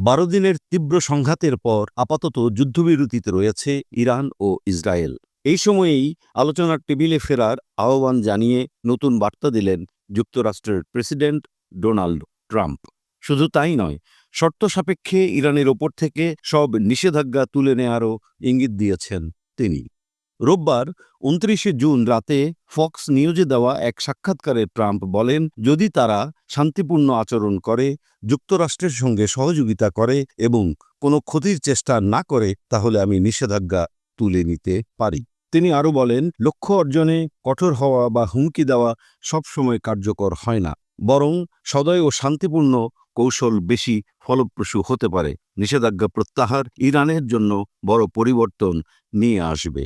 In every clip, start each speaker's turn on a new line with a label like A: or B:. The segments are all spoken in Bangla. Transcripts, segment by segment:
A: বারো দিনের তীব্র সংঘাতের পর আপাতত যুদ্ধবিরতিতে রয়েছে ইরান ও ইসরায়েল। এই সময়েই আলোচনার টেবিলে ফেরার আহ্বান জানিয়ে নতুন বার্তা দিলেন যুক্তরাষ্ট্রের প্রেসিডেন্ট ডোনাল্ড ট্রাম্প। শুধু তাই নয়, শর্ত সাপেক্ষে ইরানের ওপর থেকে সব নিষেধাজ্ঞা তুলে নেয়ারও ইঙ্গিত দিয়েছেন তিনি। রোববার উনত্রিশে জুন রাতে ফক্স নিউজে দেওয়া এক সাক্ষাৎকারে ট্রাম্প বলেন, যদি তারা শান্তিপূর্ণ আচরণ করে, যুক্তরাষ্ট্রের সঙ্গে সহযোগিতা করে এবং কোনো ক্ষতির চেষ্টা না করে, তাহলে আমি নিষেধাজ্ঞা তুলে নিতে পারি। তিনি আরও বলেন, লক্ষ্য অর্জনে কঠোর হওয়া বা হুমকি দেওয়া সবসময় কার্যকর হয় না, বরং সদয় ও শান্তিপূর্ণ কৌশল বেশি ফলপ্রসূ হতে পারে। নিষেধাজ্ঞা প্রত্যাহার ইরানের জন্য বড় পরিবর্তন নিয়ে আসবে।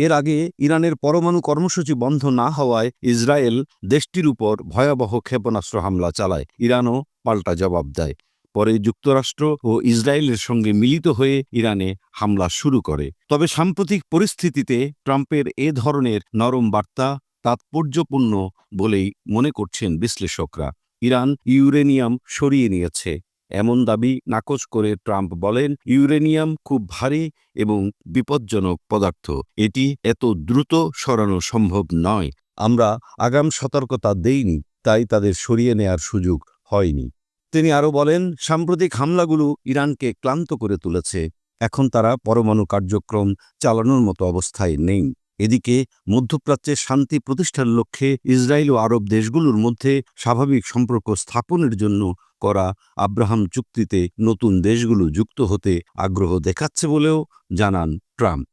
A: এর আগে ইরানের পরমাণু কর্মসূচি বন্ধ না হওয়ায় ইসরায়েল দেশটির উপর ভয়াবহ ক্ষেপণাস্ত্র হামলা চালায়। ইরানও পাল্টা জবাব দেয়। পরে যুক্তরাষ্ট্র ও ইসরায়েলের সঙ্গে মিলিত হয়ে ইরানে হামলা শুরু করে। তবে সাম্প্রতিক পরিস্থিতিতে ট্রাম্পের এ ধরনের নরম বার্তা তাৎপর্যপূর্ণ বলেই মনে করছেন বিশ্লেষকরা। ইরান ইউরেনিয়াম সরিয়ে নিয়েছে। এমন দাবি নাকচ করে ট্রাম্প বলেন, ইউরেনিয়াম খুব ভারী এবং বিপজ্জনক পদার্থ। এটি এত দ্রুত সরানো সম্ভব নয়। আমরা আগাম সতর্কতা দেইনি, তাই তাদের সরিয়ে নেয়ার সুযোগ হয়নি। তিনি আরও বলেন, সাম্প্রতিক হামলাগুলো ইরানকে ক্লান্ত করে তুলেছে। এখন তারা পরমাণু কার্যক্রম চালানোর মতো অবস্থায় নেই। এদিকে মধ্যপ্রাচ্যে শান্তি প্রতিষ্ঠার লক্ষ্যে ইসরায়েল ও আরব দেশগুলোর মধ্যে স্বাভাবিক সম্পর্ক স্থাপনের জন্য করা আব্রাহাম চুক্তিতে নতুন দেশগুলো যুক্ত হতে আগ্রহ দেখাচ্ছে বলেও জানান ট্রাম্প।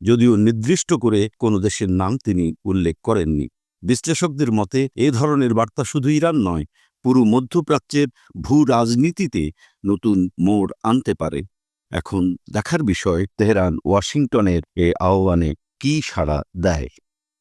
A: যদিও নির্দিষ্ট করে কোনো দেশের নাম তিনি উল্লেখ করেননি। বিশ্লেষকদের মতে, এ ধরনের বার্তা শুধু ইরান নয়, পুরো মধ্যপ্রাচ্যের ভূ রাজনীতিতে নতুন মোড় আনতে পারে। এখন দেখার বিষয় তেহরান, ওয়াশিংটনের এ আহ্বানে কি সাড়া দেয়?